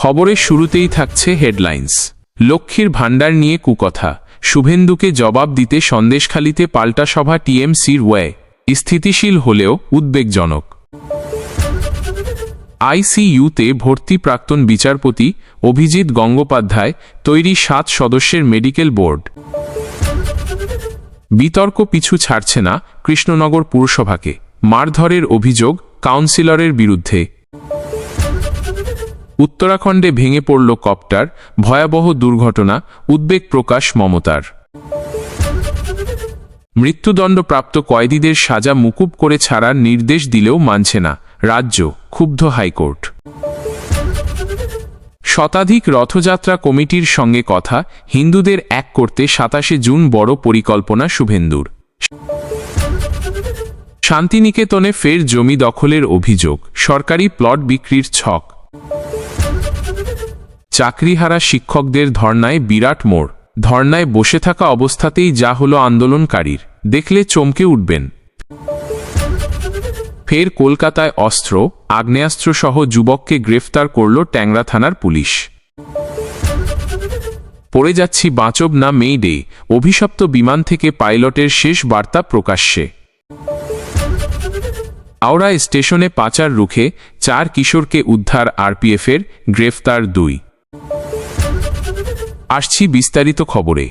খবরের শুরুতেই থাকছে হেডলাইন্স। লক্ষ্মীর ভাণ্ডার নিয়ে কুকথা। শুভেন্দুকে জবাব দিতে সন্দেশখালিতে পাল্টা সভা টিএমসির ওয়ে। স্থিতিশীল হলেও উদ্বেগজনক। আইসিইউতে ভর্তি প্রাক্তন বিচারপতি অভিজিৎ গঙ্গোপাধ্যায় তৈরি সাত সদস্যের মেডিকেল বোর্ড। বিতর্ক পিছু ছাড়ছে না কৃষ্ণনগর পুরসভাকে। মারধরের অভিযোগ কাউন্সিলরের বিরুদ্ধে। উত্তরাখণ্ডে ভেঙে পড়ল কপ্টার, ভয়াবহ দুর্ঘটনা, উদ্বেগ প্রকাশ মমতার। মৃত্যুদণ্ডপ্রাপ্ত কয়েদিদের সাজা মুকুব করে ছাড়ার নির্দেশ দিলেও মানছে না, রাজ্য, ক্ষুব্ধ হাইকোর্ট। শতাধিক রথযাত্রা কমিটির সঙ্গে কথা, হিন্দুদের এক করতে সাতাশে জুন বড় পরিকল্পনা শুভেন্দুর। শান্তিনিকেতনে ফের জমি দখলের অভিযোগ, সরকারি প্লট বিক্রির ছক। চাকরিহারা শিক্ষকদের ধর্নায় বিরাট মোড়। ধর্নায় বসে থাকা অবস্থাতেই যা হলো আন্দোলনকারীর। দেখলে চমকে উঠবেন। ফের কলকাতায় অস্ত্র, আগ্নেয়াস্ত্রসহ যুবককে গ্রেফতার করল ট্যাংরা থানার পুলিশ। পড়ে যাচ্ছি বাঁচব না মেইডে অভিশপ্ত বিমান থেকে পাইলটের শেষ বার্তা প্রকাশ্যে। আওড়া স্টেশনে পাচার রুখে চার কিশোরকে উদ্ধার আরপিএফের গ্রেফতার দুই। আসছি বিস্তারিত খবরে।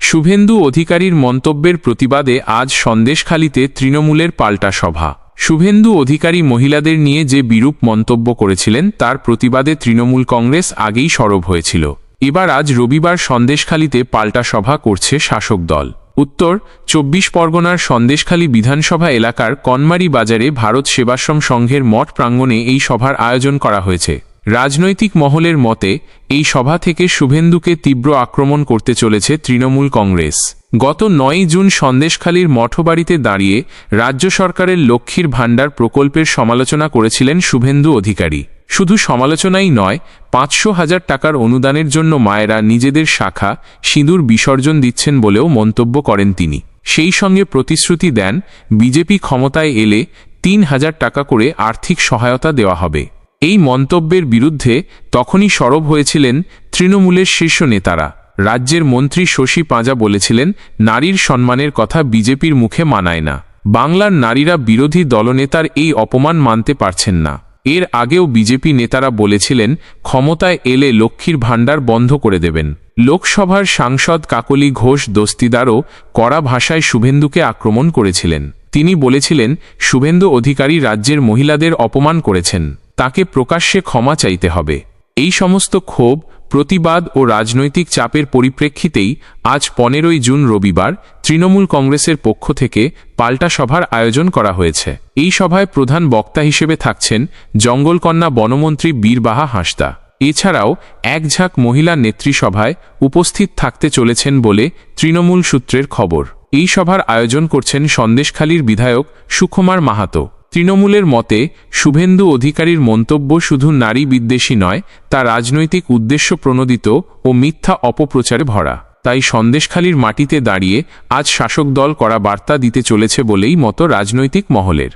শুভেন্দু অধিকারীর মন্তব্যের প্রতিবাদে আজ সন্দেশখালিতে তৃণমূলের পাল্টা সভা। শুভেন্দু অধিকারী মহিলাদের নিয়ে যে বিরূপ মন্তব্য করেছিলেন, তার প্রতিবাদে তৃণমূল কংগ্রেস আগেই সরব হয়েছিল। এবার আজ রবিবার সন্দেশখালিতে পাল্টা সভা করছে শাসক দল। উত্তর, চব্বিশ পরগনার সন্দেশখালী বিধানসভা এলাকার কনমারি বাজারে ভারত সেবাশ্রম সংঘের মঠ প্রাঙ্গণে এই সভার আয়োজন করা হয়েছে। রাজনৈতিক মহলের মতে, এই সভা থেকে শুভেন্দুকে তীব্র আক্রমণ করতে চলেছে তৃণমূল কংগ্রেস। গত নয় জুন সন্দেশখালীর মঠবাড়িতে দাঁড়িয়ে রাজ্য সরকারের লক্ষ্মীর ভাণ্ডার প্রকল্পের সমালোচনা করেছিলেন শুভেন্দু অধিকারী। শুধু সমালোচনাই নয়, পাঁচশো হাজার টাকার অনুদানের জন্য মায়েরা নিজেদের শাখা, সিঁদুর বিসর্জন দিচ্ছেন বলেও মন্তব্য করেন তিনি। সেই সঙ্গে প্রতিশ্রুতি দেন, বিজেপি ক্ষমতায় এলে তিন হাজার টাকা করে আর্থিক সহায়তা দেওয়া হবে। এই মন্তব্যের বিরুদ্ধে তখনই সরব হয়েছিলেন তৃণমূলের শীর্ষ নেতারা। রাজ্যের মন্ত্রী শশী পাঁজা বলেছিলেন, নারীর সম্মানের কথা বিজেপির মুখে মানায় না। বাংলার নারীরা বিরোধী দলনেতার এই অপমান মানতে পারছেন না। এর আগেও বিজেপি নেতারা বলেছিলেন, ক্ষমতায় এলে লক্ষ্মীর ভাণ্ডার বন্ধ করে দেবেন। লোকসভার সাংসদ কাকলি ঘোষ দস্তিদারও কড়া ভাষায় শুভেন্দুকে আক্রমণ করেছিলেন। তিনি বলেছিলেন, শুভেন্দু অধিকারী রাজ্যের মহিলাদের অপমান করেছেন। তাকে প্রকাশ্যে ক্ষমা চাইতে হবে। এই সমস্ত ক্ষোভ, প্রতিবাদ ও রাজনৈতিক চাপের পরিপ্রেক্ষিতেই আজ পনেরোই জুন রবিবার তৃণমূল কংগ্রেসের পক্ষ থেকে পাল্টা সভার আয়োজন করা হয়েছে। এই সভায় প্রধান বক্তা হিসেবে থাকছেন জঙ্গলকন্যা বনমন্ত্রী বীরবাহা হাঁসদা। এছাড়াও এক ঝাঁক মহিলা নেতৃসভায় উপস্থিত থাকতে চলেছেন বলে তৃণমূল সূত্রের খবর। এই সভার আয়োজন করছেন সন্দেশখালীর বিধায়ক সুকুমার মাহাতো। তৃণমূলের মতে, শুভেন্দু অধিকারীর মন্তব্য শুধু নারী বিদ্বেষী নয়, তা রাজনৈতিক উদ্দেশ্য প্রণোদিত ও মিথ্যা অপপ্রচারে ভরা। তাই সন্দেশখালীর মাটিতে দাঁড়িয়ে আজ শাসক দল করা বার্তা দিতে চলেছে বলেই মতো রাজনৈতিক মহলের।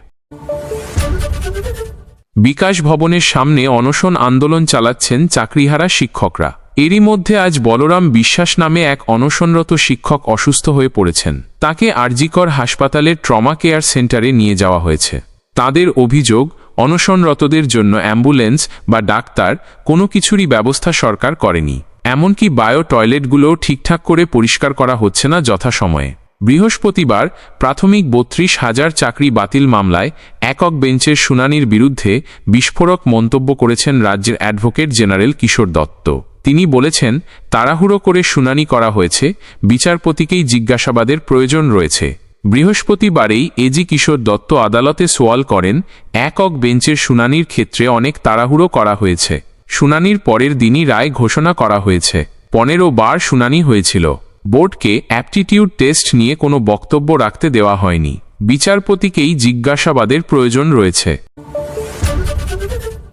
বিকাশ ভবনের সামনে অনশন আন্দোলন চালাচ্ছেন চাকরিহারা শিক্ষকরা। এরই মধ্যে আজ বলরাম বিশ্বাস নামে এক অনশনরত শিক্ষক অসুস্থ হয়ে পড়েছেন। তাকে আরজিকর হাসপাতালের ট্রমা কেয়ার সেন্টারে নিয়ে যাওয়া হয়েছে। তাদের অভিযোগ, অনশনরতদের জন্য অ্যাম্বুলেন্স বা ডাক্তার কোনো কিছুরই ব্যবস্থা সরকার করেনি। এমনকি বায়ো টয়লেটগুলোও ঠিকঠাক করে পরিষ্কার করা হচ্ছে না যথাসময়ে। বৃহস্পতিবার প্রাথমিক বত্রিশ হাজার চাকরি বাতিল মামলায় একক বেঞ্চের শুনানির বিরুদ্ধে বিস্ফোরক মন্তব্য করেছেন রাজ্যের অ্যাডভোকেট জেনারেল কিশোর দত্ত। তিনি বলেছেন, তাড়াহুড়ো করে শুনানি করা হয়েছে, বিচারপতিকেই জিজ্ঞাসাবাদের প্রয়োজন রয়েছে। বৃহস্পতিবারেই এজি কিশোর দত্ত আদালতে সোয়াল করেন একক বেঞ্চের শুনানির ক্ষেত্রে অনেক তাড়াহুড়ো করা হয়েছে। শুনানির পরের দিনই রায় ঘোষণা করা হয়েছে। পনেরো বার শুনানি হয়েছিল। বোর্ডকে অ্যাপটিটিউড টেস্ট নিয়ে কোনো বক্তব্য রাখতে দেওয়া হয়নি। বিচারপতিকেই জিজ্ঞাসাবাদের প্রয়োজন রয়েছে।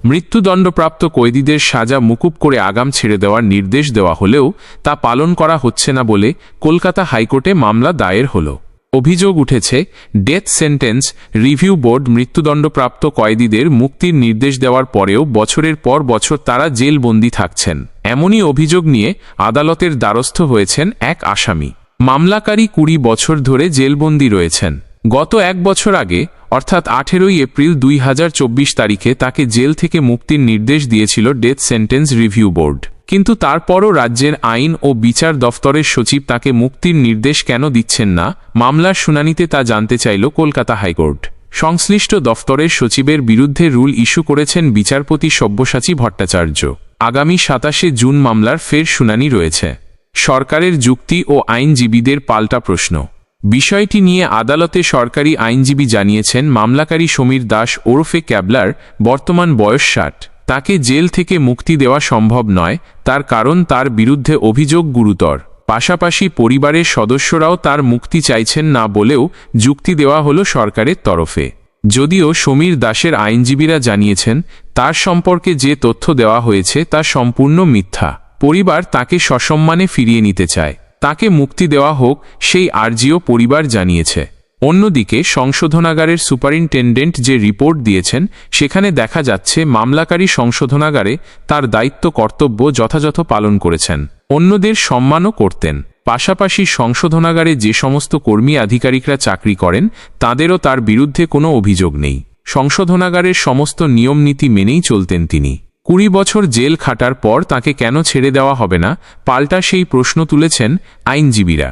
মৃত্যুদণ্ডপ্রাপ্ত কয়েদিদের সাজা মুকুব করে আগাম ছেড়ে দেওয়ার নির্দেশ দেওয়া হলেও তা পালন করা হচ্ছে না বলে কলকাতা হাইকোর্টে মামলা দায়ের হল। অভিযোগ উঠেছে, ডেথ সেন্টেন্স রিভিউ বোর্ড মৃত্যুদণ্ডপ্রাপ্ত কয়েদিদের মুক্তির নির্দেশ দেওয়ার পরেও বছরের পর বছর তারা জেলবন্দি থাকছেন। এমনই অভিযোগ নিয়ে আদালতের দ্বারস্থ হয়েছেন এক আসামি। মামলাকারী কুড়ি বছর ধরে জেলবন্দি রয়েছেন। গত এক বছর আগে, অর্থাৎ আঠেরোই এপ্রিল দুই হাজার চব্বিশ তারিখে তাকে জেল থেকে মুক্তির নির্দেশ দিয়েছিল ডেথ সেন্টেন্স রিভিউ বোর্ড। কিন্তু তারপরও রাজ্যের আইন ও বিচার দফতরের সচিব তাকে মুক্তির নির্দেশ কেন দিচ্ছেন না, মামলার শুনানিতে তা জানতে চাইল কলকাতা হাইকোর্ট। সংশ্লিষ্ট দফতরের সচিবের বিরুদ্ধে রুল ইস্যু করেছেন বিচারপতি সব্যসাচী ভট্টাচার্য। আগামী সাতাশে জুন মামলার ফের শুনানি রয়েছে। সরকারের যুক্তি ও আইনজীবীদের পাল্টা প্রশ্ন। বিষয়টি নিয়ে আদালতে সরকারি আইনজীবী জানিয়েছেন, মামলাকারী সমীর দাস ওরফে ক্যাবলার, বর্তমান বয়স ষাট। তাকে জেল থেকে মুক্তি দেওয়া সম্ভব নয়, তার কারণ তার বিরুদ্ধে অভিযোগ গুরুতর। পাশাপাশি পরিবারের সদস্যরাও তার মুক্তি চাইছেন না বলেও যুক্তি দেওয়া হল সরকারের তরফে। যদিও সমীর দাসের আইনজীবীরা জানিয়েছেন, তার সম্পর্কে যে তথ্য দেওয়া হয়েছে তা সম্পূর্ণ মিথ্যা। পরিবার তাকে সসম্মানে ফিরিয়ে নিতে চায়। তাকে মুক্তি দেওয়া হোক, সেই আর্জিও পরিবার জানিয়েছে। অন্যদিকে সংশোধনাগারের সুপারিনটেন্ডেন্ট যে রিপোর্ট দিয়েছেন, সেখানে দেখা যাচ্ছে মামলাকারী সংশোধনাগারে তার দায়িত্ব কর্তব্য যথাযথ পালন করেছেন। অন্যদের সম্মানও করতেন। পাশাপাশি সংশোধনাগারে যে সমস্ত কর্মী আধিকারিকরা চাকরি করেন, তাদেরও তার বিরুদ্ধে কোনো অভিযোগ নেই। সংশোধনাগারের সমস্ত নিয়মনীতি মেনেই চলতেন তিনি। কুড়ি বছর জেল খাটার পর তাকে কেন ছেড়ে দেওয়া হবে না, পাল্টা সেই প্রশ্ন তুলেছেন আইনজীবীরা।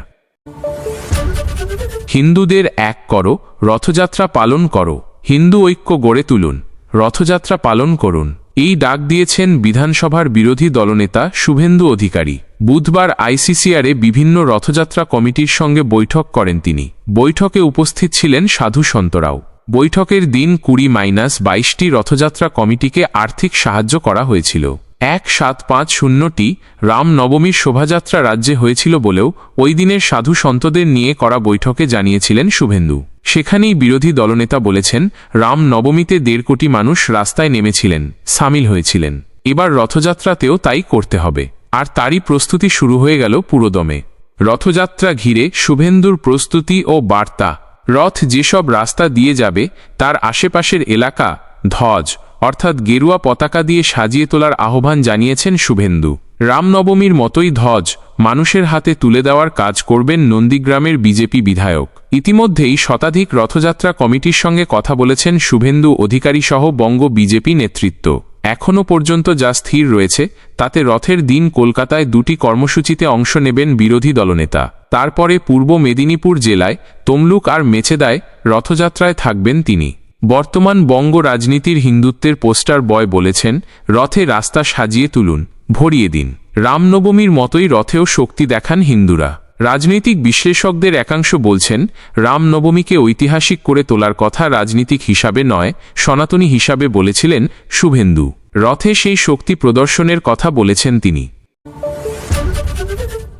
হিন্দুদের এক করো, রথযাত্রা পালন করো, হিন্দু ঐক্য গড়ে তুলুন, রথযাত্রা পালন করুন। এই ডাক দিয়েছেন বিধানসভার বিরোধী দলনেতা শুভেন্দু অধিকারী। বুধবার আইসিসিআরে বিভিন্ন রথযাত্রা কমিটির সঙ্গে বৈঠক করেন তিনি। বৈঠকে উপস্থিত ছিলেন সাধু সন্তরাও বৈঠকের দিন কুড়ি মাইনাস বাইশটি রথযাত্রা কমিটিকে আর্থিক সাহায্য করা হয়েছিল। এক সাত পাঁচ শূন্যটি রামনবমীর শোভাযাত্রা রাজ্যে হয়েছিল বলেও ওই দিনের সাধু সন্তদের নিয়ে করা বৈঠকে জানিয়েছিলেন শুভেন্দু। সেখানেই বিরোধী দলনেতা বলেছেন রাম নবমীতে দেড় কোটি মানুষ রাস্তায় নেমেছিলেন, সামিল হয়েছিলেন। এবার রথযাত্রাতেও তাই করতে হবে। আর তারই প্রস্তুতি শুরু হয়ে গেল পুরোদমে। রথযাত্রা ঘিরে শুভেন্দুর প্রস্তুতি ও বার্তা। রথ যেসব রাস্তা দিয়ে যাবে, তার আশেপাশের এলাকা ধ্বজ অর্থাৎ গেরুয়া পতাকা দিয়ে সাজিয়ে তোলার আহ্বান জানিয়েছেন শুভেন্দু। রামনবমীর মতোই ধ্বজ মানুষের হাতে তুলে দেওয়ার কাজ করবেন নন্দীগ্রামের বিজেপি বিধায়ক। ইতিমধ্যেই শতাধিক রথযাত্রা কমিটির সঙ্গে কথা বলেছেন শুভেন্দু অধিকারী সহ বঙ্গ বিজেপি নেতৃত্ব। এখনও পর্যন্ত যা স্থির রয়েছে, তাতে রথের দিন কলকাতায় দুটি কর্মসূচিতে অংশ নেবেন বিরোধী দলনেতা। তারপরে পূর্ব মেদিনীপুর জেলায় তমলুক আর মেছেদায় রথযাত্রায় থাকবেন তিনি। বর্তমান বঙ্গ রাজনীতির হিন্দুত্বের পোস্টার বয় বলেছেন, রথে রাস্তা সাজিয়ে তুলুন, ভরিয়ে দিন। রামনবমীর মতোই রথেও শক্তি দেখান হিন্দুরা। রাজনৈতিক বিশ্লেষকদের একাংশ বলছেন, রামনবমীকে ঐতিহাসিক করে তোলার কথা রাজনীতিক হিসাবে নয়, সনাতনী হিসাবে বলেছিলেন শুভেন্দু। রথে সেই শক্তি প্রদর্শনের কথা বলেছেন তিনি।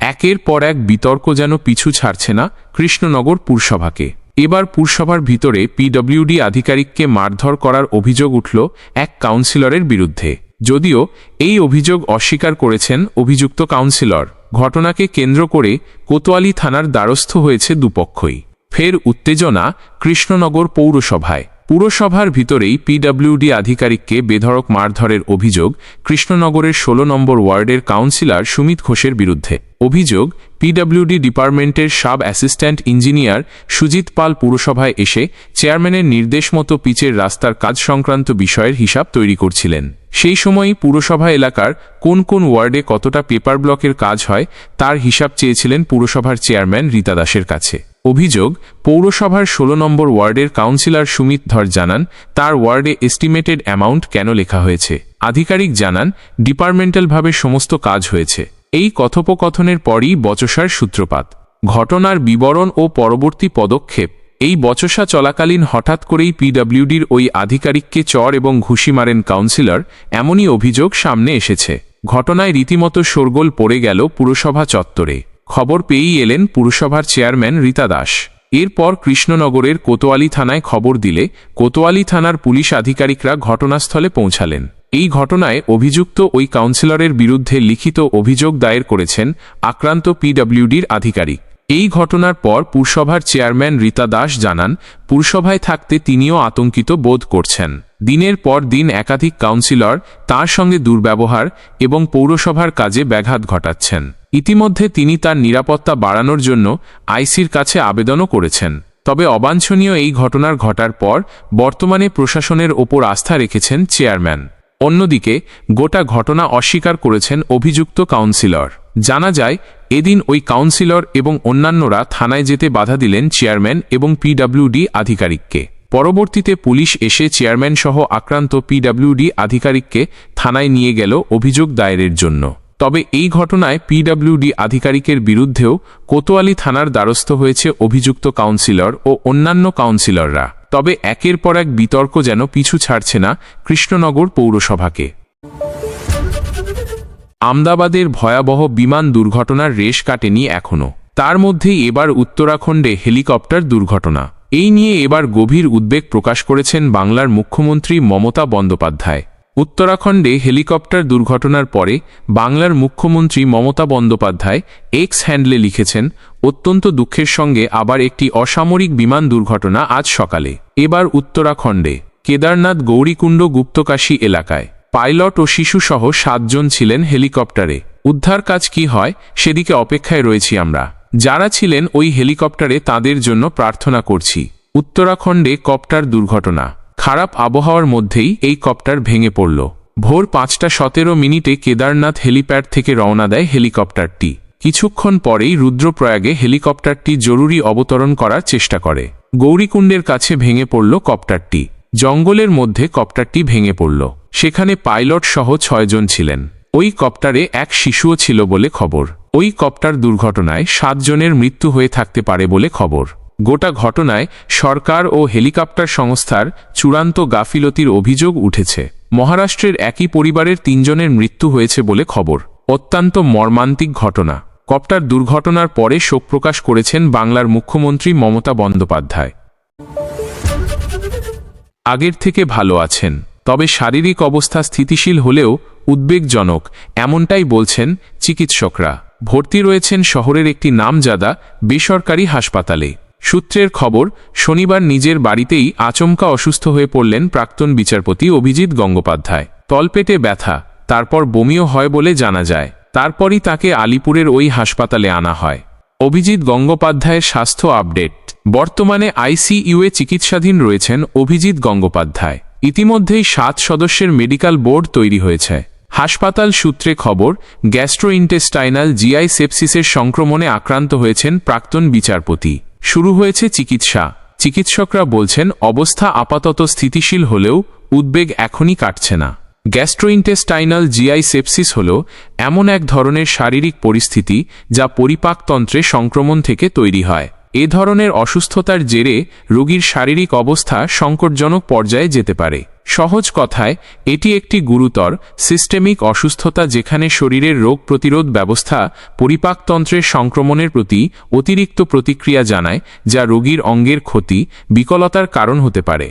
একের পর এক বিতর্ক যেন পিছু ছাড়ছে না কৃষ্ণনগর পুরসভাকে। এবার পুরসভার ভিতরে পিডব্লিউডি আধিকারিককে মারধর করার অভিযোগ উঠল এক কাউন্সিলরের বিরুদ্ধে। যদিও এই অভিযোগ অস্বীকার করেছেন অভিযুক্ত কাউন্সিলর। ঘটনাকে কেন্দ্র করে কোতোয়ালি থানার দ্বারস্থ হয়েছে দুপক্ষই। ফের উত্তেজনা কৃষ্ণনগর পৌরসভায়। পুরসভার ভিতরেই পিডব্লিউডি আধিকারিককে বেধড়ক মারধরের অভিযোগ কৃষ্ণনগরের ১৬ নম্বর ওয়ার্ডের কাউন্সিলর সুমিত ঘোষের বিরুদ্ধে। অভিযোগ পিডব্লিউডি ডিপার্টমেন্টের sub assistant engineer Sujit Pal পুরসভায় এসে চেয়ারম্যানের নির্দেশ মতো পিচের রাস্তার কাজ সংক্রান্ত বিষয়ের হিসাব তৈরি করছিলেন। সেই সময়ই পুরসভা এলাকার কোন কোন ওয়ার্ডে কতটা পেপার ব্লকের কাজ হয় তার হিসাব চেয়েছিলেন পুরসভার চেয়ারম্যান রীতা দাসের কাছে। অভিযোগ, পৌরসভার ১৬ নম্বর ওয়ার্ডের কাউন্সিলর সুমিত ধর জানান, তার ওয়ার্ডে এস্টিমেটেড অ্যামাউন্ট কেন লেখা হয়েছে। আধিকারিক জানান, ডিপার্টমেন্টালভাবে সমস্ত কাজ হয়েছে। এই কথোপকথনের পরই বচসার সূত্রপাত। ঘটনার বিবরণ ও পরবর্তী পদক্ষেপ। এই বচসা চলাকালীন হঠাৎ করেই পিডব্লিউডির ওই আধিকারিককে চর এবং ঘুষি মারেন কাউন্সিলর, এমনই অভিযোগ সামনে এসেছে। ঘটনায় রীতিমতো শোরগোল পড়ে গেল পুরসভা চত্বরে। খবর পেয়েই এলেন পুরসভার চেয়ারম্যান রীতা দাস। এরপর কৃষ্ণনগরের কোতোয়ালি থানায় খবর দিলে কোতোয়ালি থানার পুলিশ আধিকারিকরা ঘটনাস্থলে পৌঁছালেন। এই ঘটনায় অভিযুক্ত ওই কাউন্সিলরের বিরুদ্ধে লিখিত অভিযোগ দায়ের করেছেন আক্রান্ত পিডব্লিউডির আধিকারিক। এই ঘটনার পর পুরসভার চেয়ারম্যান রীতা দাস জানান, পুরসভায় থাকতে তিনিও আতঙ্কিত বোধ করছেন। দিনের পর দিন একাধিক কাউন্সিলর তার সঙ্গে দুর্ব্যবহার এবং পৌরসভার কাজে ব্যাঘাত ঘটাচ্ছেন। ইতিমধ্যে তিনি তার নিরাপত্তা বাড়ানোর জন্য আইসির কাছে আবেদনও করেছেন। তবে অবাঞ্ছনীয় এই ঘটনার ঘটার পর বর্তমানে প্রশাসনের ওপর আস্থা রেখেছেন চেয়ারম্যান। অন্যদিকে, গোটা ঘটনা অস্বীকার করেছেন অভিযুক্ত কাউন্সিলর। জানা যায়, এদিন ওই কাউন্সিলর এবং অন্যান্যরা থানায় যেতে বাধা দিলেন চেয়ারম্যান এবং পিডব্লিউডি আধিকারিককে। পরবর্তীতে পুলিশ এসে চেয়ারম্যান সহ আক্রান্ত পিডব্লিউডি আধিকারিককে থানায় নিয়ে গেল অভিযোগ দায়েরের জন্য। তবে এই ঘটনায় পিডব্লিউডি আধিকারিকের বিরুদ্ধেও কোতোয়ালি থানার দ্বারস্থ হয়েছে অভিযুক্ত কাউন্সিলর ও অন্যান্য কাউন্সিলররা। তবে একের পর এক বিতর্ক যেন পিছু ছাড়ছে না কৃষ্ণনগর পৌরসভাকে। আমদাবাদের ভয়াবহ বিমান দুর্ঘটনার রেশ কাটেনি এখনও তার মধ্যেই এবার উত্তরাখণ্ডে হেলিকপ্টার দুর্ঘটনা। এই নিয়ে এবার গভীর উদ্বেগ প্রকাশ করেছেন বাংলার মুখ্যমন্ত্রী মমতা বন্দ্যোপাধ্যায়। উত্তরাখণ্ডে হেলিকপ্টার দুর্ঘটনার পরে বাংলার মুখ্যমন্ত্রী মমতা বন্দ্যোপাধ্যায় এক্স হ্যান্ডলে লিখেছেন, অত্যন্ত দুঃখের সঙ্গে আবার একটি অসামরিক বিমান দুর্ঘটনা আজ সকালে। এবার উত্তরাখণ্ডে, কেদারনাথ গৌরীকুণ্ড গুপ্তকাশী এলাকায়। পাইলট ও শিশুসহ সাতজন ছিলেন হেলিকপ্টারে। উদ্ধার কাজ কি হয়, সেদিকে অপেক্ষায় রয়েছি আমরা। যারা ছিলেন ওই হেলিকপ্টারে তাদের জন্য প্রার্থনা করছি। উত্তরাখণ্ডে কপ্টার দুর্ঘটনা। খারাপ আবহাওয়ার মধ্যেই এই কপ্টার ভেঙে পড়ল। ভোর পাঁচটা সতেরো মিনিটে কেদারনাথ হেলিপ্যাড থেকে রওনা দেয় হেলিকপ্টারটি। কিছুক্ষণ পরেই রুদ্রপ্রয়াগে হেলিকপ্টারটি জরুরি অবতরণ করার চেষ্টা করে। গৌরীকুণ্ডের কাছে ভেঙে পড়ল কপ্টারটি। জঙ্গলের মধ্যে কপ্টারটি ভেঙে পড়ল। সেখানে পাইলট সহ ছয়জন ছিলেন। ওই কপ্টারে এক শিশুও ছিল বলে খবর। ওই কপ্টার দুর্ঘটনায় সাতজনের মৃত্যু হয়ে থাকতে পারে বলে খবর। গোটা ঘটনায় সরকার ও হেলিকপ্টার সংস্থার চূড়ান্ত গাফিলতির অভিযোগ উঠেছে। মহারাষ্ট্রের একই পরিবারের তিনজনের মৃত্যু হয়েছে বলে খবর। অত্যন্ত মর্মান্তিক ঘটনা। কপ্টার দুর্ঘটনার পরে শোক প্রকাশ করেছেন বাংলার মুখ্যমন্ত্রী মমতা বন্দ্যোপাধ্যায়। আগের থেকে ভালো আছেন, তবে শারীরিক অবস্থা স্থিতিশীল হলেও উদ্বেগজনক, এমনটাই বলছেন চিকিৎসকরা। ভর্তি রয়েছেন শহরের একটি নামজাদা, বেসরকারি হাসপাতালে। সূত্রের খবর, শনিবার নিজের বাড়িতেই আচমকা অসুস্থ হয়ে পড়লেন প্রাক্তন বিচারপতি অভিজিৎ গঙ্গোপাধ্যায়। তলপেটে ব্যথা, তারপর বমিও হয় বলে জানা যায়। তারপরই তাকে আলিপুরের ওই হাসপাতালে আনা হয়। অভিজিৎ গঙ্গোপাধ্যায়ের স্বাস্থ্য আপডেট। বর্তমানে আইসিইউয়ে চিকিৎসাধীন রয়েছেন অভিজিৎ গঙ্গোপাধ্যায়। ইতিমধ্যেই সাত সদস্যের মেডিকেল বোর্ড তৈরি হয়েছে। হাসপাতাল সূত্রে খবর, গ্যাস্ট্রোইন্টেস্টাইনাল জিআই সেপসিসের সংক্রমণে আক্রান্ত হয়েছেন প্রাক্তন বিচারপতি। শুরু হয়েছে চিকিৎসা। চিকিৎসকরা বলছেন, অবস্থা আপাতত স্থিতিশীল হলেও উদ্বেগ এখনই কাটছে না। গ্যাস্ট্রোইন্টেস্টাইনাল জিআই সেপসিস হল এমন এক ধরনের শারীরিক পরিস্থিতি যা পরিপাকতন্ত্রে সংক্রমণ থেকে তৈরি হয়। এ ধরনের অসুস্থতার জেরে রোগীর শারীরিক অবস্থা সংকটজনক পর্যায়ে যেতে পারে। সহজ কথায়, এটি একটি গুরুতর সিস্টেমিক অসুস্থতা যেখানে শরীরের রোগ প্রতিরোধ ব্যবস্থা পরিপাকতন্ত্রের সংক্রমণের প্রতি অতিরিক্ত প্রতিক্রিয়া জানায়, যা রোগীর অঙ্গের ক্ষতি, বিকলতার কারণ হতে পারে।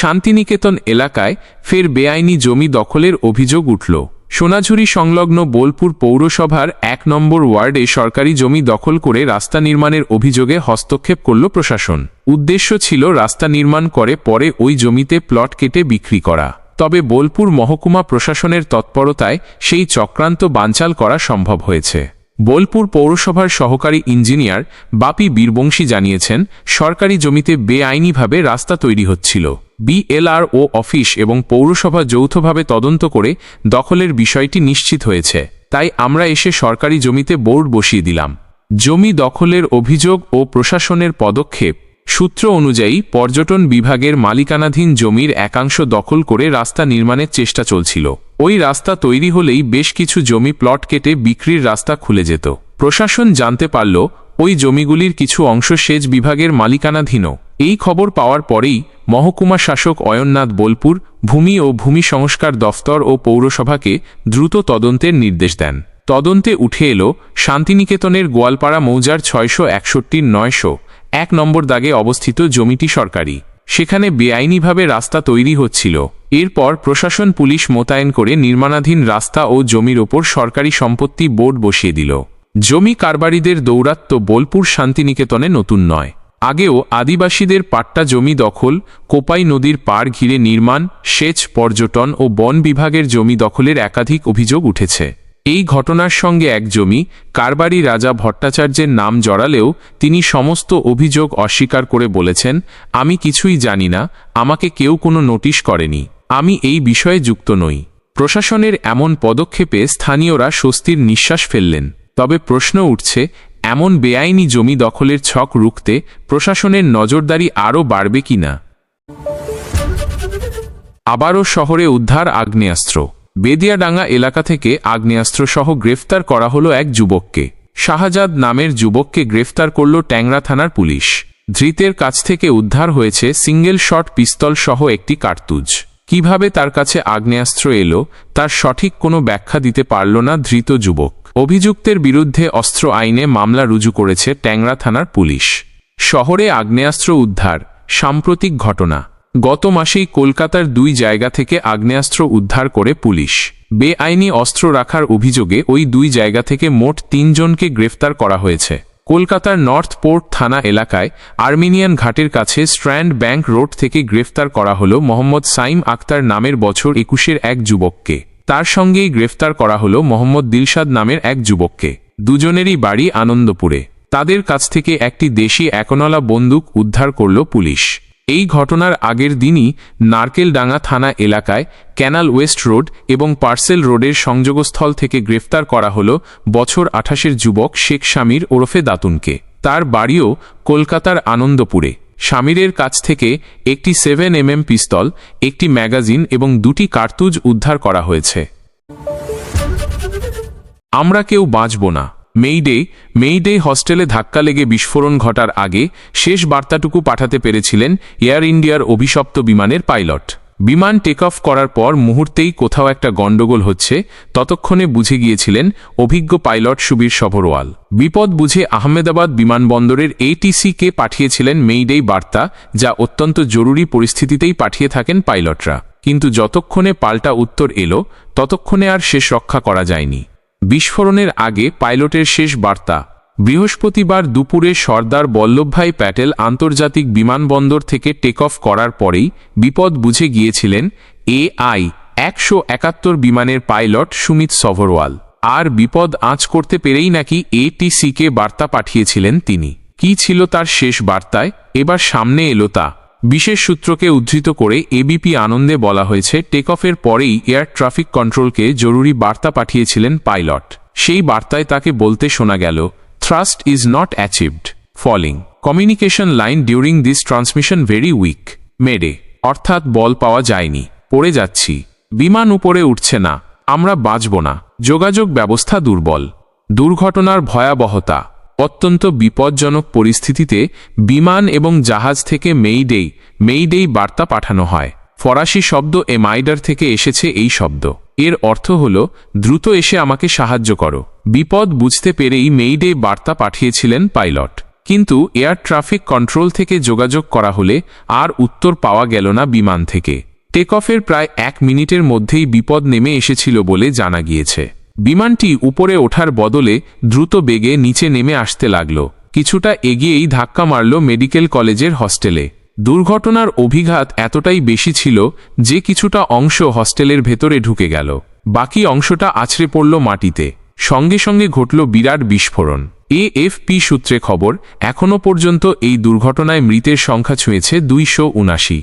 শান্তিনিকেতন এলাকায় ফের বেআইনি জমি দখলের অভিযোগ উঠল। সোনাঝুরি সংলগ্ন বোলপুর পৌরসভার এক নম্বর ওয়ার্ডে সরকারি জমি দখল করে রাস্তা নির্মাণের অভিযোগে হস্তক্ষেপ করল প্রশাসন। উদ্দেশ্য ছিল রাস্তা নির্মাণ করে পরে ওই জমিতে প্লট কেটে বিক্রি করা। তবে বোলপুর মহকুমা প্রশাসনের তৎপরতায় সেই চক্রান্ত বানচাল করা সম্ভব হয়েছে। বোলপুর পৌরসভার সহকারী ইঞ্জিনিয়ার বাপি বীরবংশী জানিয়েছেন, সরকারি জমিতে বেআইনিভাবে রাস্তা তৈরি হচ্ছিল। বিএলআর ও অফিস এবং পৌরসভা যৌথভাবে তদন্ত করে দখলের বিষয়টি নিশ্চিত হয়েছে। তাই আমরা এসে সরকারি জমিতে বোর্ড বসিয়ে দিলাম। জমি দখলের অভিযোগ ও প্রশাসনের পদক্ষেপ সূত্র অনুযায়ী পর্যটন বিভাগের মালিকানাধীন জমির একাংশ দখল করে রাস্তা নির্মাণের চেষ্টা চলছিল। ওই রাস্তা তৈরি হলেই বেশ কিছু জমি প্লট কেটে বিক্রির রাস্তা খুলে যেত। প্রশাসন জানতে পারল, ওই জমিগুলির কিছু অংশ সেচ বিভাগের মালিকানাধীনও। এই খবর পাওয়ার পরেই মহকুমা শাসক অয়ননাথ বোলপুর ভূমি ও ভূমি সংস্কার দফতর ও পৌরসভাকে দ্রুত তদন্তের নির্দেশ দেন। তদন্তে উঠে এলো শান্তিনিকেতনের গোয়ালপাড়া মৌজার ছয়শো একষট্টির নয়শো এক নম্বর দাগে অবস্থিত জমিটি সরকারি। সেখানে বেআইনিভাবে রাস্তা তৈরি হচ্ছিল। এরপর প্রশাসন পুলিশ মোতায়েন করে নির্মাণাধীন রাস্তা ও জমির ওপর সরকারি সম্পত্তি বোর্ড বসিয়ে দিল। জমি কারবারিদের দৌরাত্ম্য বোলপুর শান্তিনিকেতনে নতুন নয়। আগেও আদিবাসীদের পাট্টা জমি দখল, কোপাই নদীর পাড় ঘিরে নির্মাণ, সেচ, পর্যটন ও বন বিভাগের জমি দখলের একাধিক অভিযোগ উঠেছে। এই ঘটনার সঙ্গে এক জমি, কারবারি রাজা ভট্টাচার্যের নাম জড়ালেও তিনি সমস্ত অভিযোগ অস্বীকার করে বলেছেন, আমি কিছুই জানি না, আমাকে কেউ কোনো নোটিশ করেনি, আমি এই বিষয়ে যুক্ত নই। প্রশাসনের এমন পদক্ষেপে স্থানীয়রা স্বস্তির নিঃশ্বাস ফেললেন। তবে প্রশ্ন উঠছে এমন বেআইনি জমি দখলের ছক রুখতে প্রশাসনের নজরদারি আরও বাড়বে কিনা আবারও শহরে উদ্ধার আগ্নেয়াস্ত্র। বেদিয়াডাঙ্গা এলাকা থেকে আগ্নেয়াস্ত্রসহ গ্রেফতার করা হলো এক যুবককে। শাহজাদ নামের যুবককে গ্রেফতার করল ট্যাংরা থানার পুলিশ। ধৃতের কাছ থেকে উদ্ধার হয়েছে সিঙ্গেল শট পিস্তল সহ একটি কার্তুজ। কীভাবে তার কাছে আগ্নেয়াস্ত্র এলো, তার সঠিক কোনো ব্যাখ্যা দিতে পারল না ধৃত যুবক। অভিযুক্তের বিরুদ্ধে অস্ত্র আইনে মামলা রুজু করেছে ট্যাংরা থানার পুলিশ। শহরে আগ্নেয়াস্ত্র উদ্ধার, সাম্প্রতিক ঘটনা। গত মাসেই কলকাতার দুই জায়গা থেকে আগ্নেয়াস্ত্র উদ্ধার করে পুলিশ। বেআইনি অস্ত্র রাখার অভিযোগে ওই দুই জায়গা থেকে মোট তিনজনকে গ্রেফতার করা হয়েছে। কলকাতার নর্থ পোর্ট থানা এলাকায় আর্মেনিয়ান ঘাটের কাছে স্ট্র্যান্ড ব্যাংক রোড থেকে গ্রেফতার করা হল মোহাম্মদ সাইম আক্তার নামের বছর একুশের এক যুবককে। তার সঙ্গেই গ্রেফতার করা হল মোহাম্মদ দিলশাদ নামের এক যুবককে। দুজনেরই বাড়ি আনন্দপুরে। তাদের কাছ থেকে একটি দেশি একনলা বন্দুক উদ্ধার করল পুলিশ। এই ঘটনার আগের দিনই নারকেলডাঙ্গা থানা এলাকায় ক্যানাল ওয়েস্ট রোড এবং পার্সেল রোডের সংযোগস্থল থেকে গ্রেফতার করা হল বছর আঠাশের যুবক শেখ স্বামীর ওরফে দাতুনকে। তার বাড়িও কলকাতার আনন্দপুরে। শামিরের কাছ থেকে একটি সেভেন এমএম পিস্তল, একটি ম্যাগাজিন এবং দুটি কার্তুজ উদ্ধার করা হয়েছে। আমরা কেউ বাঁচব না। মেইডে মেইডে হস্টেলে ধাক্কা লেগে বিস্ফোরণ ঘটার আগে শেষ বার্তাটুকু পাঠাতে পেরেছিলেন এয়ার ইন্ডিয়ার অভিশপ্ত বিমানের পাইলট। বিমান টেক অফ করার পর মুহূর্তেই কোথাও একটা গণ্ডগোল হচ্ছে, ততক্ষণে বুঝে গিয়েছিলেন অভিজ্ঞ পাইলট সুবীর সভরওয়াল। বিপদ বুঝে আহমেদাবাদ বিমানবন্দরের এটিসিকে পাঠিয়েছিলেন মেইডেই বার্তা, যা অত্যন্ত জরুরি পরিস্থিতিতেই পাঠিয়ে থাকেন পাইলটরা। কিন্তু যতক্ষণে পাল্টা উত্তর এলো, ততক্ষণে আর শেষ রক্ষা করা যায়নি। বিস্ফোরণের আগে পাইলটের শেষ বার্তা বৃহস্পতিবার দুপুরে সর্দার বল্লভভাই প্যাটেল আন্তর্জাতিক বিমানবন্দর থেকে টেক অফ করার পরেই বিপদ বুঝে গিয়েছিলেন এআই, একশো একাত্তর বিমানের পাইলট সুমিত সভরওয়াল। আর বিপদ আঁচ করতে পেরেই নাকি এটিসিকে বার্তা পাঠিয়েছিলেন তিনি। কি ছিল তার শেষ বার্তায়? এবার সামনে এলো তা। বিশেষ সূত্রকে উদ্ধৃত করে এবিপি আনন্দে বলা হয়েছে, টেক অফের পরেই এয়ার ট্রাফিক কন্ট্রোলকে জরুরি বার্তা পাঠিয়েছিলেন পাইলট। সেই বার্তায় তাকে বলতে শোনা গেল thrust is not achieved falling communication line during this transmission very weak mayday অর্থাৎ বল পাওয়া যায়নি। পড়ে যাচ্ছি। বিমান উপরে উঠছে না। আমরা বাঁচব না। যোগাযোগ ব্যবস্থা দুর্বল। দুর্ঘটনার ভয়াবহতা। অত্যন্ত বিপজ্জনক পরিস্থিতিতে বিমান এবং জাহাজ থেকে মেইডেই মেইডেই বার্তা পাঠানো হয়। ফরাসি শব্দ এমাইডার থেকে এসেছে এই শব্দ। এর অর্থ হল, দ্রুত এসে আমাকে সাহায্য করো। বিপদ বুঝতে পেরেই মেইডে বার্তা পাঠিয়েছিলেন পাইলট। কিন্তু এয়ার ট্রাফিক কন্ট্রোল থেকে যোগাযোগ করা হলে আর উত্তর পাওয়া গেল না বিমান থেকে। টেক অফের প্রায় এক মিনিটের মধ্যেই বিপদ নেমে এসেছিল বলে জানা গিয়েছে। বিমানটি উপরে ওঠার বদলে দ্রুত বেগে নিচে নেমে আসতে লাগল। কিছুটা এগিয়েই ধাক্কা মারল মেডিকেল কলেজের হস্টেলে। দুর্ঘটনার অভিঘাত এতটাই বেশি ছিল যে কিছুটা অংশ হস্টেলের ভেতরে ঢুকে গেল। বাকি অংশটা আছড়ে পড়ল মাটিতে। সঙ্গে সঙ্গে ঘটল বিরাট বিস্ফোরণ। এএফপি সূত্রে খবর, এখনও পর্যন্ত এই দুর্ঘটনায় মৃতের সংখ্যা ছুঁয়েছে দুইশো উনাশি।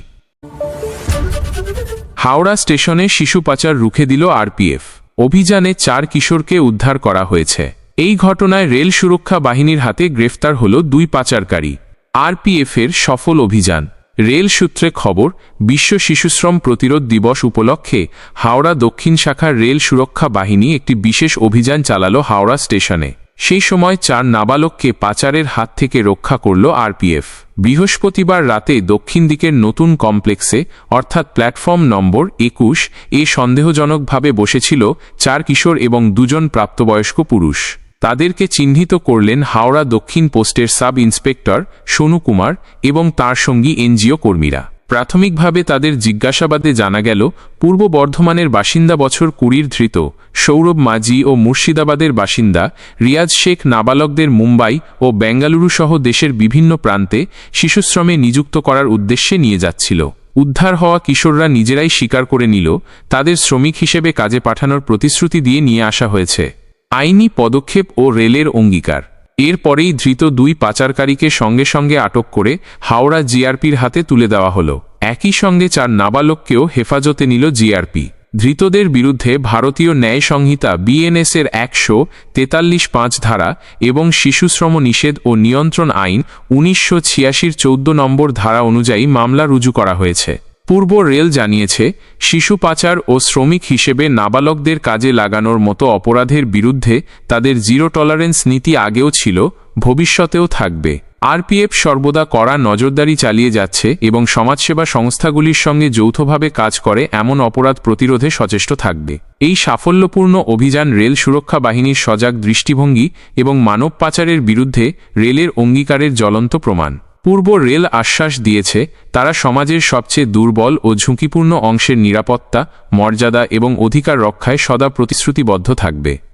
হাওড়া স্টেশনে শিশু পাচার রুখে দিল আরপিএফ। অভিযানে চার কিশোরকে উদ্ধার করা হয়েছে। এই ঘটনায় রেল সুরক্ষা বাহিনীর হাতে গ্রেফতার হল দুই পাচারকারী। আরপিএফের সফল অভিযান। রেল সূত্রে খবর, বিশ্ব শিশুশ্রম প্রতিরোধ দিবস উপলক্ষে হাওড়া দক্ষিণ শাখার রেল সুরক্ষা বাহিনী একটি বিশেষ অভিযান চালালো হাওড়া স্টেশনে। সেই সময় চার নাবালককে পাচারের হাত থেকে রক্ষা করল আরপিএফ। বৃহস্পতিবার রাতে দক্ষিণ দিকের নতুন কমপ্লেক্সে, অর্থাৎ প্ল্যাটফর্ম নম্বর একুশ, এ সন্দেহজনকভাবে বসেছিল চার কিশোর এবং দুজন প্রাপ্তবয়স্ক পুরুষ। তাদেরকে চিহ্নিত করলেন হাওড়া দক্ষিণ পোস্টের সাব ইন্সপেক্টর সোনু কুমার এবং তার সঙ্গী এনজিও কর্মীরা। প্রাথমিকভাবে তাদের জিজ্ঞাসাবাদে জানা গেল, পূর্ব বর্ধমানের বাসিন্দা বছর কুড়ির ধৃত সৌরভ মাঝি ও মুর্শিদাবাদের বাসিন্দা রিয়াজ শেখ নাবালকদের মুম্বাই ও বেঙ্গালুরু সহ দেশের বিভিন্ন প্রান্তে শিশুশ্রমে নিযুক্ত করার উদ্দেশ্যে নিয়ে যাচ্ছিল। উদ্ধার হওয়া কিশোররা নিজেরাই স্বীকার করে নিল, তাদের শ্রমিক হিসেবে কাজে পাঠানোর প্রতিশ্রুতি দিয়ে নিয়ে আসা হয়েছে। আইনি পদক্ষেপ ও রেলের অঙ্গীকার। এরপরেই ধৃত দুই পাচারকারীকে সঙ্গে সঙ্গে আটক করে হাওড়া জিআরপির হাতে তুলে দেওয়া হল। একই সঙ্গে চার নাবালককেও হেফাজতে নিল জিআরপি। ধৃতদের বিরুদ্ধে ভারতীয় ন্যায় সংহিতা বিএনএসের একশো তেতাল্লিশ পাঁচ ধারা এবং শিশুশ্রম নিষেধ ও নিয়ন্ত্রণ আইন উনিশশো ছিয়াশির চৌদ্দ নম্বর ধারা অনুযায়ী মামলা রুজু করা হয়েছে। পূর্ব রেল জানিয়েছে, শিশু পাচার ও শ্রমিক হিসেবে নাবালকদের কাজে লাগানোর মতো অপরাধের বিরুদ্ধে তাদের জিরো টলারেন্স নীতি আগেও ছিল, ভবিষ্যতেও থাকবে। আরপিএফ সর্বদা কড়া নজরদারি চালিয়ে যাচ্ছে এবং সমাজসেবা সংস্থাগুলির সঙ্গে যৌথভাবে কাজ করে এমন অপরাধ প্রতিরোধে সচেষ্ট থাকবে। এই সাফল্যপূর্ণ অভিযান রেল সুরক্ষা বাহিনীর সজাগ দৃষ্টিভঙ্গি এবং মানব পাচারের বিরুদ্ধে রেলের অঙ্গীকারের জ্বলন্ত প্রমাণ। পূর্ব রেল আশ্বাস দিয়েছে, তারা সমাজের সবচেয়ে দুর্বল ও ঝুঁকিপূর্ণ অংশের নিরাপত্তা, মর্যাদা এবং অধিকার রক্ষায় সদা প্রতিশ্রুতিবদ্ধ থাকবে।